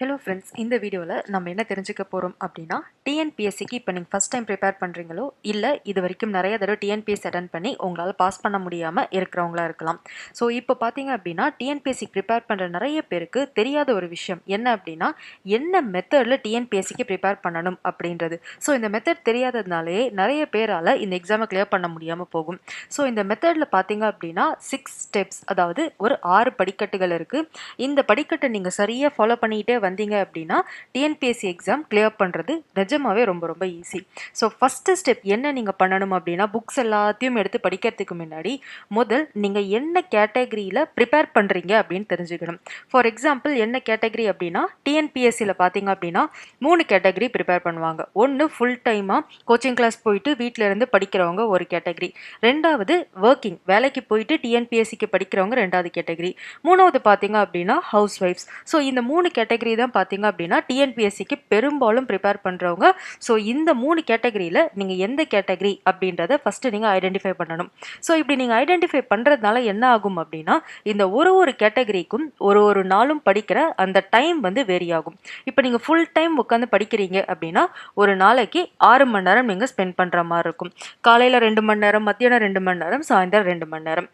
Hello friends இந்த வீடியோவில் நம்ம என்ன தெரிஞ்சுக்க போகிறோம் அப்படின்னா டிஎன்பிஎஸ்சிக்கு இப்போ நீங்கள் ஃபஸ்ட் டைம் ப்ரிப்பேர் பண்ணுறீங்களோ இல்லை இது வரைக்கும் நிறைய தடவை டிஎன்பிஎஸ்சி அட்டன் பண்ணி உங்களால் பாஸ் பண்ண முடியாமல் இருக்கிறவங்களா இருக்கலாம். ஸோ இப்போ பார்த்தீங்க அப்படின்னா டிஎன்பிஎஸ்சி ப்ரிப்பேர் பண்ணுற நிறைய பேருக்கு தெரியாத ஒரு விஷயம் என்ன அப்படின்னா என்ன மெத்தடில் டிஎன்பிஎஸ்சிக்கு ப்ரிப்பேர் பண்ணணும் அப்படின்றது. ஸோ இந்த மெத்தட் தெரியாததுனாலே நிறைய பேரால் இந்த எக்ஸாமை கிளியர் பண்ண முடியாமல் போகும். ஸோ இந்த மெத்தடில் பார்த்தீங்க அப்படின்னா சிக்ஸ் ஸ்டெப்ஸ் அதாவது ஒரு ஆறு படிக்கட்டுகள் இருக்குது இந்த படிக்கட்டை நீங்கள் சரியாக ஃபாலோ பண்ணிக்கிட்டே வந்தீங்க அப்படின்னா டிஎன்பிஎஸ்சி எக்ஸாம் கிளியர் பண்ணுறது நிஜமாவே ரொம்ப ரொம்ப ஈஸி ஸோ ஃபஸ்ட்டு ஸ்டெப் என்ன நீங்கள் பண்ணணும் அப்படின்னா புக்ஸ் எல்லாத்தையும் எடுத்து படிக்கிறதுக்கு முன்னாடி முதல் நீங்கள் என்ன கேட்டகரியில் ப்ரிப்பேர் பண்ணுறீங்க அப்படின்னு தெரிஞ்சுக்கணும். ஃபார் எக்ஸாம்பிள் என்ன கேட்டகரி அப்படின்னா டிஎன்பிஎஸ்சியில் பார்த்தீங்க அப்படின்னா மூணு கேட்டகரி ப்ரிப்பேர் பண்ணுவாங்க. ஒன்று ஃபுல் டைமாக கோச்சிங் கிளாஸ் போயிட்டு வீட்டில் இருந்து படிக்கிறவங்க ஒரு கேட்டகரி ரெண்டாவது ஒர்க்கிங் வேலைக்கு போயிட்டு டிஎன்பிஎஸ்சிக்கு படிக்கிறவங்க ரெண்டாவது கேட்டகரி மூணாவது பார்த்தீங்க அப்படின்னா ஹவுஸ் ஒய்ஃப்ஸ் ஸோ இந்த மூணு கேட்டகரி தான் பார்த்தீங்க அப்படின்னா டிஎன்பிஎஸ்சிக்கு பெரும்பாலும் ப்ரிப்பேர் பண்ணுறவங்க ஸோ இந்த மூணு கேட்டகரியில் நீங்கள் எந்த கேட்டகரி அப்படின்றத ஃபஸ்ட்டு நீங்கள் ஐடென்டிஃபை பண்ணணும். ஸோ இப்படி நீங்கள் ஐடென்டிஃபை பண்ணுறதுனால என்ன ஆகும் அப்படின்னா இந்த ஒரு ஒரு கேட்டகரிக்கும் ஒரு ஒரு நாளும் படிக்கிற அந்த டைம் வந்து வேரி ஆகும். இப்போ நீங்கள் ஃபுல் டைம் உட்காந்து படிக்கிறீங்க அப்படின்னா ஒரு நாளைக்கு ஆறு மணி நேரம் நீங்கள் ஸ்பெண்ட் பண்ணுற மாதிரி இருக்கும். காலையில் ரெண்டு மணி நேரம் மத்தியானம் ரெண்டு மணி நேரம் சாயந்தரம் ரெண்டு மணி நேரம்.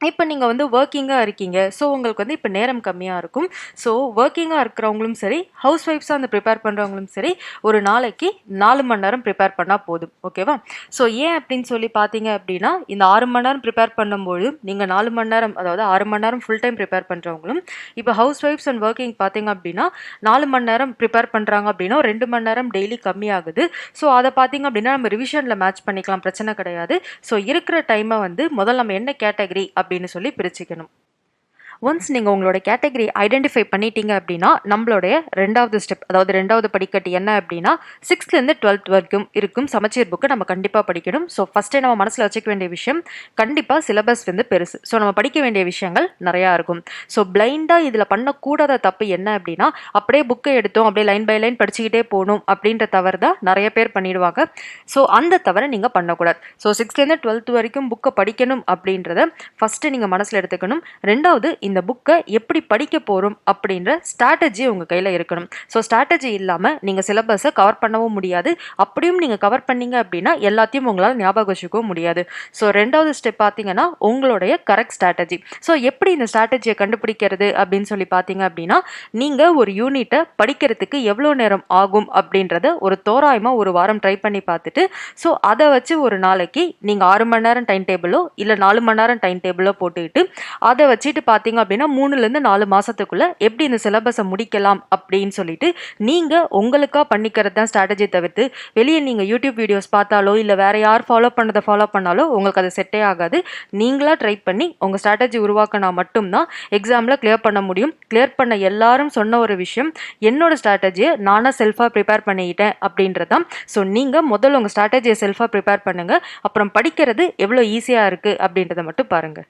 இப்போ நீங்கள் வந்து ஒர்க்கிங்காக இருக்கீங்க. ஸோ உங்களுக்கு வந்து இப்போ நேரம் கம்மியாக இருக்கும். ஸோ ஒர்க்கிங்காக இருக்கிறவங்களும் சரி ஹவுஸ் ஒய்ஃப்ஸாக அந்த ப்ரிப்பேர் பண்ணுறவங்களும் சரி ஒரு நாளைக்கு நாலு மணி நேரம் ப்ரிப்பேர் பண்ணால் போதும். ஓகேவா ஸோ ஏன் அப்படின்னு சொல்லி பார்த்தீங்க அப்படின்னா இந்த ஆறு மணி நேரம் ப்ரிப்பேர் பண்ணும்போது நீங்கள் நாலு மணி நேரம் அதாவது ஆறு மணி நேரம் ஃபுல் டைம் ப்ரிப்பேர் பண்ணுறவங்களும் இப்போ ஹவுஸ் ஒய்ஃப்ஸ் அண்ட் ஒர்க்கிங் பார்த்தீங்க அப்படின்னா நாலு மணி நேரம் ப்ரிப்பேர் பண்ணுறாங்க அப்படின்னா ரெண்டு மணி நேரம் டெய்லி கம்மியாகுது. ஸோ அதை பார்த்தீங்க அப்படின்னா நம்ம ரிவிஷனில் மேட்ச் பண்ணிக்கலாம். பிரச்சனை கிடையாது. ஸோ இருக்கிற டைமை வந்து முதல்ல நம்ம என்ன கேட்டகரி அப்படின்னு சொல்லி பிரிச்சுக்கணும். ஒன்ஸ் நீங்கள் உங்களோட கேட்டகரி ஐடென்டிஃபை பண்ணிட்டீங்க அப்படின்னா நம்மளுடைய ரெண்டாவது ஸ்டெப் அதாவது ரெண்டாவது படிக்கட்டு என்ன அப்படின்னா சிக்ஸ்த்லேருந்து டுவெல்த் வரைக்கும் இருக்கும் சமச்சீர் புக்கு நம்ம கண்டிப்பாக படிக்கணும். ஸோ ஃபஸ்ட்டே நம்ம மனசில் வச்சுக்க வேண்டிய விஷயம் கண்டிப்பாக சிலபஸ் வந்து பெருசு. ஸோ நம்ம படிக்க வேண்டிய விஷயங்கள் நிறையா இருக்கும். ஸோ பிளைண்டாக இதில் பண்ணக்கூடாத தப்பு என்ன அப்படின்னா அப்படியே புக்கை எடுத்தோம் அப்படியே லைன் பை லைன் படிச்சுக்கிட்டே போகணும் அப்படின்ற தவறு தான் நிறைய பேர் பண்ணிடுவாங்க. ஸோ அந்த தவறை நீங்கள் பண்ணக்கூடாது. ஸோ சிக்ஸ்த்லேருந்து டுவெல்த் வரைக்கும் புக்கை படிக்கணும் அப்படின்றத ஃபஸ்ட்டு நீங்கள் மனசில் எடுத்துக்கணும். ரெண்டாவது இந்த இந்த புக்கை எப்படி படிக்க போகிறோம் அப்படின்ற ஸ்ட்ராட்டஜி உங்கள் கையில் இருக்கணும். ஸோ ஸ்ட்ராட்டஜி இல்லாமல் நீங்கள் சிலபஸை கவர் பண்ணவும் முடியாது. அப்படியும் நீங்கள் கவர் பண்ணீங்க அப்படின்னா எல்லாத்தையும் உங்களால் ஞாபகம் வச்சுக்கவும் முடியாது. ஸோ ரெண்டாவது ஸ்டெப் பார்த்தீங்கன்னா உங்களுடைய கரெக்ட் ஸ்ட்ராட்டஜி ஸோ எப்படி இந்த ஸ்ட்ராட்டஜியை கண்டுபிடிக்கிறது அப்படின்னு சொல்லி பார்த்தீங்க அப்படின்னா நீங்கள் ஒரு யூனிட்டை படிக்கிறதுக்கு எவ்வளோ நேரம் ஆகும் அப்படின்றத ஒரு தோராயமாக ஒரு வாரம் ட்ரை பண்ணி பார்த்துட்டு ஸோ அதை வச்சு ஒரு நாளைக்கு நீங்கள் ஆறு மணி நேரம் டைம் டேபிளோ இல்லை நாலு மணி நேரம் டைம் டேபிளோ போட்டுக்கிட்டு அதை வச்சுட்டு பார்த்தீங்க அப்படின்னா மூணுலேருந்து நாலு மாதத்துக்குள்ளே எப்படி இந்த சிலபஸை முடிக்கலாம் அப்படின்னு சொல்லிட்டு நீங்கள் உங்களுக்காக பண்ணிக்கிறது தான் ஸ்ட்ராட்டஜி தவிர்த்து வெளியே நீங்கள் யூடியூப் வீடியோஸ் பார்த்தாலோ இல்லை வேறு யார் ஃபாலோ பண்ணதை ஃபாலோ பண்ணாலோ உங்களுக்கு அது செட்டே ஆகாது. நீங்களாக ட்ரை பண்ணி உங்கள் ஸ்ட்ராட்டஜி உருவாக்கினா மட்டும்தான் எக்ஸாமில் கிளியர் பண்ண முடியும். கிளியர் பண்ண எல்லாரும் சொன்ன ஒரு விஷயம் என்னோடய ஸ்ட்ராட்டஜியை நானாக செல்ஃபாக ப்ரிப்பேர் பண்ணிக்கிட்டேன் அப்படின்றதான் ஸோ நீங்கள் முதல்ல உங்கள் ஸ்ட்ராட்டஜியை செல்ஃபாக ப்ரிப்பேர் பண்ணுங்கள் அப்புறம் படிக்கிறது எவ்வளோ ஈஸியாக இருக்குது அப்படின்றத மட்டும் பாருங்கள்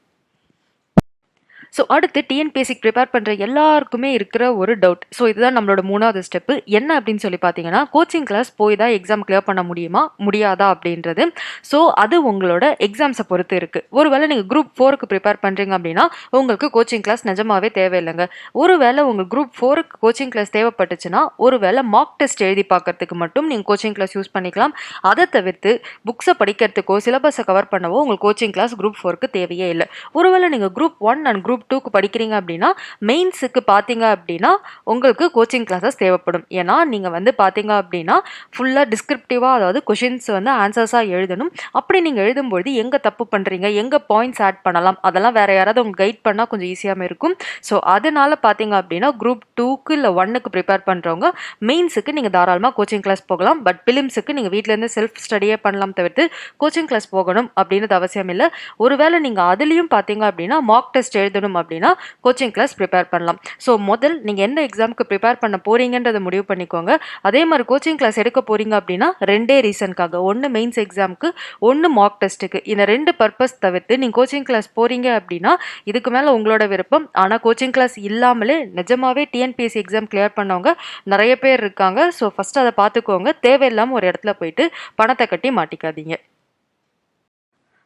ஸோ அடுத்து டிஎன்பிஎஸ்சிக்கு ப்ரிப்பேர் பண்ணுற எல்லாருக்குமே இருக்கிற ஒரு டவுட் ஸோ இதுதான் நம்மளோட மூணாவது ஸ்டெப்பு என்ன அப்படின்னு சொல்லி பார்த்தீங்கன்னா கோச்சிங் கிளாஸ் போய் தான் எக்ஸாம் கிளியர் பண்ண முடியுமா முடியாதா அப்படின்றது. ஸோ அது உங்களோட எக்ஸாம்ஸை பொறுத்து இருக்குது ஒருவேளை நீங்கள் குரூப் ஃபோருக்கு ப்ரிப்பேர் பண்ணுறீங்க அப்படின்னா உங்களுக்கு கோச்சிங் கிளாஸ் நிஜமாவே தேவையில்லைங்க. ஒருவேளை உங்கள் குரூப் ஃபோருக்கு கோச்சிங் கிளாஸ் தேவைப்பட்டுச்சுன்னா ஒருவேளை மார்க் டெஸ்ட் எழுதி பார்க்கறதுக்கு மட்டும் நீங்கள் கோச்சிங் கிளாஸ் யூஸ் பண்ணிக்கலாம். அதை தவிர்த்து புக்ஸை படிக்கிறதுக்கோ சிலபஸை கவர் பண்ணவோ உங்களுக்கு கோச்சிங் கிளாஸ் குரூப் ஃபோருக்கு தேவையே இல்லை. ஒருவேளை நீங்கள் குரூப் ஒன் அண்ட் குரூப் டூக்கு படிக்கிறீங்க அப்படின்னா மெயின்ஸுக்கு பார்த்தீங்க அப்படின்னா உங்களுக்கு கோச்சிங் கிளாஸஸ் தேவைப்படும். ஏன்னா நீங்கள் வந்து பார்த்தீங்க அப்படின்னா ஃபுல்லாக டிஸ்கிரிப்டிவாக அதாவது கொஷின்ஸ் வந்து ஆன்சர்ஸாக எழுதணும். அப்படி நீங்கள் எழுதும்பொழுது எங்கே தப்பு பண்ணுறீங்க எங்கே பாயிண்ட்ஸ் ஆட் பண்ணலாம்? அதெல்லாம் வேறு யாராவது உங்களுக்கு கைட் பண்ணால் கொஞ்சம் ஈஸியாக இருக்கும். ஸோ அதனால் பார்த்தீங்க அப்படின்னா குரூப் டூக்கு இல்லை ஒன்னுக்கு ப்ரிப்பேர் பண்ணுறவங்க மெயின்ஸுக்கு நீங்கள் தாராளமாக கோச்சிங் கிளாஸ் போகலாம். பட் பிலிம்ஸுக்கு நீங்கள் வீட்டிலேருந்து செல்ஃப் ஸ்டடியே பண்ணலாம் தவிர்த்து கோச்சிங் கிளாஸ் போகணும் அப்படின்றது அவசியம் இல்லை. ஒருவேளை நீங்கள் அதுலேயும் பார்த்தீங்க அப்படின்னா மார்க் டெஸ்ட் எழுதணும் அப்படின்னா கோச்சிங் கிளாஸ் ப்ரிப்பேர் பண்ணலாம். ஸோ முதல் நீங்கள் எந்த எக்ஸாமுக்கு ப்ரிப்பேர் பண்ண போகிறீங்கன்றதை முடிவு பண்ணிக்கோங்க. அதே மாதிரி கோச்சிங் கிளாஸ் எடுக்க போகிறீங்க அப்படின்னா ரெண்டே ரீசனுக்காக ஒன்று மெயின்ஸ் எக்ஸாமுக்கு ஒன்று மார்க் டெஸ்ட்டுக்கு இந்த ரெண்டு பர்பஸ் தவிர்த்து நீங்கள் கோச்சிங் கிளாஸ் போகிறீங்க அப்படின்னா இதுக்கு மேலே உங்களோட விருப்பம். ஆனால் கோச்சிங் கிளாஸ் இல்லாமலே நிஜமாவே டிஎன்பிஎஸ்சி எக்ஸாம் கிளியர் பண்ணவங்க நிறைய பேர் இருக்காங்க. ஸோ ஃபஸ்ட் அதை பார்த்துக்கோங்க. தேவையில்லாமல் ஒரு இடத்துல போயிட்டு பணத்தை கட்டி மாட்டிக்காதீங்க.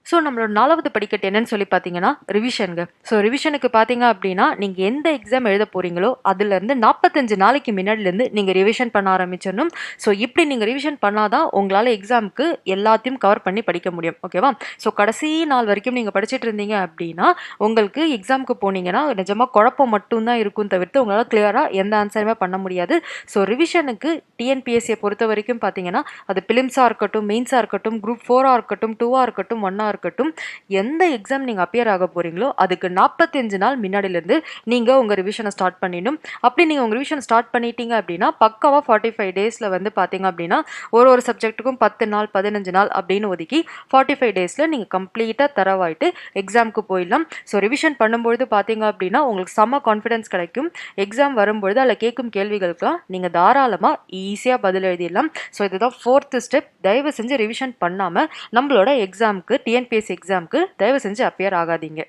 ஸோ நம்மளோட நாலாவது படிக்கட்டு என்னன்னு சொல்லி பார்த்தீங்கன்னா ரிவிஷனுங்க ஸோ ரிவிஷனுக்கு பார்த்தீங்க அப்படின்னா நீங்கள் எந்த எக்ஸாம் எழுத போகிறீங்களோ அதுலேருந்து நாற்பத்தஞ்சு நாளைக்கு முன்னாடிலேருந்து நீங்கள் ரிவிஷன் பண்ண ஆரம்பிச்சிடணும். ஸோ இப்படி நீங்கள் ரிவிஷன் பண்ணாதான் உங்களால் எக்ஸாமுக்கு எல்லாத்தையும் கவர் பண்ணி படிக்க முடியும். ஓகேவா ஸோ கடைசி நாள் வரைக்கும் நீங்கள் படிச்சுட்டு இருந்தீங்க அப்படின்னா உங்களுக்கு எக்ஸாமுக்கு போனீங்கன்னா நிஜமாக குழப்பம் மட்டும்தான் இருக்கும் தவிர்த்து உங்களால் கிளியராக எந்த ஆன்சருமே பண்ண முடியாது. ஸோ ரிவிஷனுக்கு டிஎன்பிஎஸ்சியை பொறுத்த வரைக்கும் பார்த்தீங்கன்னா அது பிலிம்ஸாக இருக்கட்டும் மெயின்ஸாக இருக்கட்டும் குரூப் ஃபோராக இருக்கட்டும் டூவாக இருக்கட்டும் ஒன்னாக இருக்கட்டும் இருக்கட்டும் எந்த எக்ஸாம் நீங்கள் அப்பியர் ஆக போகிறீங்களோ அதுக்கு நாற்பத்தஞ்சு நாள் முன்னாடிலேருந்து நீங்கள் உங்கள் ரிவிஷனை ஸ்டார்ட் பண்ணிடணும். அப்படி நீங்கள் உங்கள் ரிவிஷன் ஸ்டார்ட் பண்ணிட்டீங்க அப்படின்னா பக்காவாக ஃபார்ட்டி ஃபைவ் டேஸில் வந்து பார்த்தீங்க அப்படின்னா ஒரு ஒரு சப்ஜெக்ட்டுக்கும் பத்து நாள் பதினஞ்சு நாள் அப்படின்னு ஒதுக்கி ஃபார்ட்டி ஃபைவ் டேஸில் நீங்கள் கம்ப்ளீட்டாக தரவாயிட்டு எக்ஸாமுக்கு போயிடலாம். ஸோ ரிவிஷன் பண்ணும்பொழுது பார்த்தீங்க அப்படின்னா உங்களுக்கு செம்ம கான்ஃபிடன்ஸ் கிடைக்கும். எக்ஸாம் வரும்பொழுது அதில் கேட்கும் கேள்விகளுக்கெல்லாம் நீங்கள் தாராளமாக ஈஸியாக பதில் எழுதிடலாம். ஸோ இதுதான் ஃபோர்த்து ஸ்டெப் தயவு செஞ்சு ரிவிஷன் பண்ணாமல் நம்மளோட எக்ஸாமுக்கு டிஎன் டிஎன்பிஎஸ்சி எக்ஸாமுக்கு தயவு செஞ்சு அப்பியர் ஆகாதீங்க.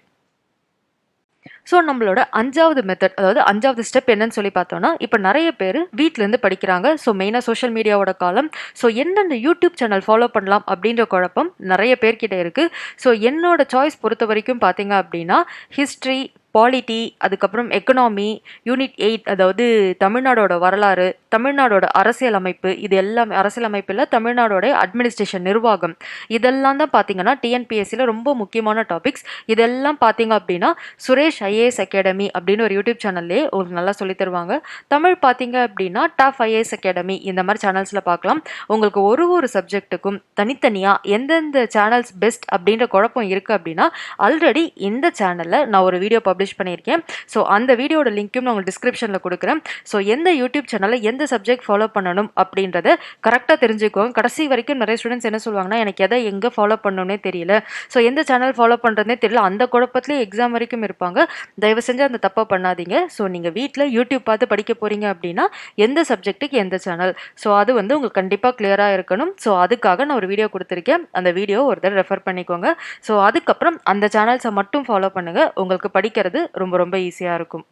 ஸோ நம்மளோட அஞ்சாவது மெத்தட் அதாவது அஞ்சாவது ஸ்டெப் என்னன்னு சொல்லி பார்த்தோம்னா இப்போ நிறைய பேர் வீட்டிலேருந்து படிக்கிறாங்க. ஸோ மெயினாக சோஷியல் மீடியாவோட காலம் ஸோ எந்தெந்த யூடியூப் சேனல் ஃபாலோ பண்ணலாம் அப்படின்ற குழப்பம் நிறைய பேர்கிட்ட இருக்குது ஸோ என்னோட சாய்ஸ் பொறுத்த வரைக்கும் பார்த்தீங்க அப்படின்னா ஹிஸ்ட்ரி பாலிட்டி அதுக்கப்புறம் எக்கனாமி யூனிட் எயிட் அதாவது தமிழ்நாடோட வரலாறு தமிழ்நாடோட அரசியலமைப்பு இது எல்லாமே அரசியலமைப்பில் தமிழ்நாடோட அட்மினிஸ்ட்ரேஷன் நிர்வாகம். இதெல்லாம் தான் பார்த்தீங்கன்னா டிஎன்பிஎஸ்சியில் ரொம்ப முக்கியமான டாபிக்ஸ் இதெல்லாம் பார்த்தீங்க அப்படின்னா சுரேஷ் ஐஏஎஸ் அகாடமி அப்படின்னு ஒரு யூடியூப் சேனல்லே உங்களுக்கு நல்லா சொல்லி தருவாங்க. தமிழ் பார்த்தீங்க அப்படின்னா டாப் ஐஏஎஸ் அகாடமி இந்த மாதிரி சேனல்ஸில் பார்க்கலாம் உங்களுக்கு ஒரு ஒரு சப்ஜெக்ட்டுக்கும் தனித்தனியாக எந்தெந்த சேனல்ஸ் பெஸ்ட் அப்படின்ற குழப்பம் இருக்குது அப்படின்னா ஆல்ரெடி இந்த சேனலில் நான் ஒரு வீடியோ பப்ளிஷ் பண்ணியிருக்கேன். ஸோ அந்த வீடியோட லிங்க்கும் நான் உங்களுக்கு டிஸ்கிரிப்ஷனில் கொடுக்குறேன். ஸோ எந்த யூடியூப் சேனலில் எந்த சப்ஜெக்ட் ஃபாலோ பண்ணணும் அப்படின்றத கரெக்டாக தெரிஞ்சுக்குவோம் கடைசி வரைக்கும் நிறைய ஸ்டூடெண்ட்ஸ் என்ன சொல்லுவாங்கன்னா எனக்கு எதை எங்கே ஃபாலோ பண்ணணும்னே தெரியல. ஸோ எந்த சேனல் ஃபாலோ பண்ணுறதுனே தெரியல. அந்த குழப்பத்துலேயே எக்ஸாம் வரைக்கும் இருப்பாங்க. தயவு செஞ்சு அந்த தப்பை பண்ணாதீங்க. ஸோ நீங்கள் வீட்டில் யூடியூப் பார்த்து படிக்க போகிறீங்க அப்படின்னா எந்த சப்ஜெக்ட்டுக்கு எந்த சேனல் ஸோ அது வந்து உங்களுக்கு கண்டிப்பாக கிளியராக இருக்கணும். ஸோ அதுக்காக நான் ஒரு வீடியோ கொடுத்துருக்கேன். அந்த வீடியோ ஒரு தடவை ரெஃபர் பண்ணிக்கோங்க. ஸோ அதுக்கப்புறம் அந்த சேனல்ஸை மட்டும் ஃபாலோ பண்ணுங்கள் உங்களுக்கு படிக்கிறது ரொம்ப ரொம்ப ஈஸியாக இருக்கும்.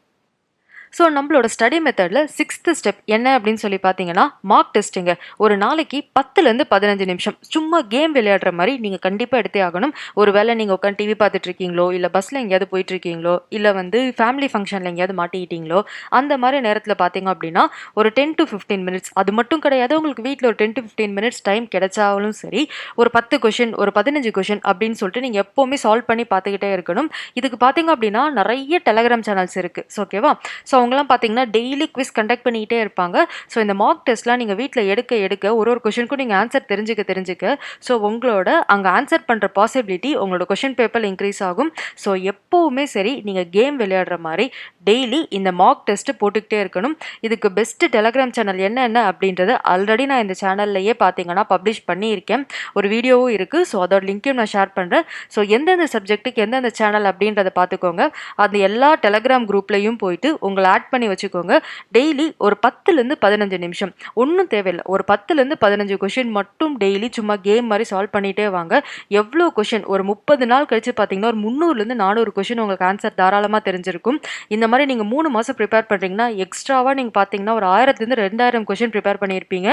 ஸோ நம்மளோட ஸ்டடி மெத்தடில் சிக்ஸ்த்து ஸ்டெப் என்ன அப்படின்னு சொல்லி பார்த்தீங்கன்னா மார்க் டெஸ்ட்டுங்க ஒரு நாளைக்கு பத்துலேருந்து பதினஞ்சு நிமிஷம். சும்மா கேம் விளையாடுற மாதிரி நீங்கள் கண்டிப்பாக எடுத்தே ஆகணும். ஒரு வேளை நீங்கள் உட்காந்து டிவி பார்த்துட்டு இருக்கீங்களோ இல்லை பஸ்ஸில் எங்கேயாவது போயிட்டுருக்கீங்களோ இல்லை வந்து ஃபேமிலி ஃபங்க்ஷனில் எங்கேயாவது மாட்டிக்கிட்டீங்களோ அந்த மாதிரி நேரத்தில் பார்த்தீங்க அப்படின்னா ஒரு டென் டு ஃபிஃப்டீன் மினிட்ஸ் அது மட்டும் கிடையாது உங்களுக்கு வீட்டில் ஒரு ten to fifteen minutes time கிடைச்சாலும் சரி ஒரு பத்து கொஷின் ஒரு பதினஞ்சு கொஷின் அப்படின்னு சொல்லிட்டு நீங்கள் எப்போவுமே சால்வ் பண்ணி பார்த்துக்கிட்டே இருக்கணும். இதுக்கு பார்த்தீங்க அப்படின்னா நிறைய டெலகிராம் சேனல்ஸ் இருக்குது ஸோ ஓகேவா ஸோ அவங்களாம் பார்த்தீங்கன்னா டெய்லி குவிஸ் கண்டக்ட் பண்ணிகிட்டே இருப்பாங்க. ஸோ இந்த மார்க் டெஸ்ட்லாம் நீங்கள் வீட்டில் எடுக்க எடுக்க ஒரு ஒரு கொஷனுக்கும் நீங்கள் ஆன்சர் தெரிஞ்சுக்க தெரிஞ்சுக்க. ஸோ உங்களோட அங்கே ஆன்சர் பண்ணுற பாசிபிலிட்டி உங்களோட கொஷின் பேப்பரில் இன்க்ரீஸ் ஆகும். ஸோ எப்போவுமே சரி நீங்கள் கேம் விளையாடுற மாதிரி டெய்லி இந்த மார்க் டெஸ்ட்டு போட்டுக்கிட்டே இருக்கணும். இதுக்கு பெஸ்ட்டு டெலகிராம் சேனல் என்னென்ன அப்படின்றது ஆல்ரெடி நான் இந்த சேனல்லையே பார்த்தீங்கன்னா பப்ளிஷ் பண்ணியிருக்கேன். ஒரு வீடியோவும் இருக்குது ஸோ அதோட லிங்க்கையும் நான் ஷேர் பண்ணுறேன் ஸோ எந்தெந்த சப்ஜெக்ட்டுக்கு எந்தெந்த சேனல் அப்படின்றத பார்த்துக்கோங்க அந்த எல்லா டெலகிராம் குரூப்லேயும் போயிட்டு உங்களை ஆட் பண்ணி வச்சுக்கோங்க. டெய்லி ஒரு பத்துலேருந்து பதினஞ்சு நிமிஷம். ஒன்றும் தேவையில்லை. ஒரு பத்துலேருந்து பதினஞ்சு கொஷின் மட்டும் டெய்லி சும்மா கேம் மாதிரி சால்வ் பண்ணிகிட்டே வாங்க. எவ்வளோ கொஷின் ஒரு முப்பது நாள் கழித்து பார்த்தீங்கன்னா ஒரு முந்நூறுலேருந்து நானூறு கொஷின் உங்களுக்கு ஆன்சர் தாராளமாக தெரிஞ்சிருக்கும். இந்த மாதிரி நீங்கள் மூணு மாதம் ப்ரிப்பேர் பண்ணுறீங்கன்னா எக்ஸ்ட்ராவாக நீங்கள் பார்த்தீங்கன்னா ஒரு ஆயிரத்துலேருந்து ரெண்டாயிரம் கொஷின் ப்ரிப்பேர் பண்ணியிருப்பீங்க.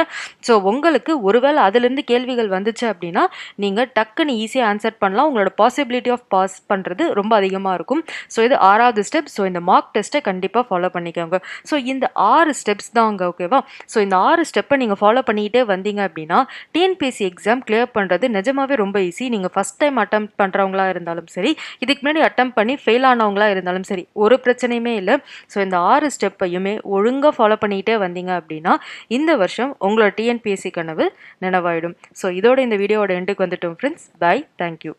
ஸோ உங்களுக்கு ஒருவேளை அதுலேருந்து கேள்விகள் வந்துச்சு அப்படின்னா நீங்கள் டக்குன்னு ஈஸியாக ஆன்சர் பண்ணலாம். உங்களோட பாசிபிலிட்டி ஆஃப் பாஸ் பண்ணுறது ரொம்ப அதிகமாக இருக்கும். ஸோ இது ஆறாவது ஸ்டெப் ஸோ இந்த மார்க் டெஸ்ட்டை கண்டிப்பாக ஃபாலோ ஃபாலோ பண்ணிக்கோங்க. ஸோ இந்த ஆறு ஸ்டெப்ஸ் தாங்க ஓகேவா ஸோ இந்த ஆறு ஸ்டெப்பை நீங்கள் ஃபாலோ பண்ணிக்கிட்டே வந்தீங்க அப்படின்னா டிஎன்பிஎஸ்சி எக்ஸாம் கிளியர் பண்ணுறது நிஜமாவே ரொம்ப ஈஸி நீங்கள் ஃபஸ்ட் டைம் அட்டம் பண்ணுறவங்களா இருந்தாலும் சரி இதுக்கு முன்னாடி அட்டம் பண்ணி ஃபெயில் ஆனவங்களா இருந்தாலும் சரி ஒரு பிரச்சனையுமே இல்லை. ஸோ இந்த ஆறு ஸ்டெப்பையுமே ஒழுங்காக ஃபாலோ பண்ணிக்கிட்டே வந்தீங்க அப்படின்னா இந்த வருஷம் உங்களோட டிஎன்பிஎஸ்சி கனவு நினைவாயிடும். ஸோ இதோட இந்த வீடியோவோட எண்டுக்கு வந்துட்டோம் ஃப்ரெண்ட்ஸ் பை தேங்க்யூ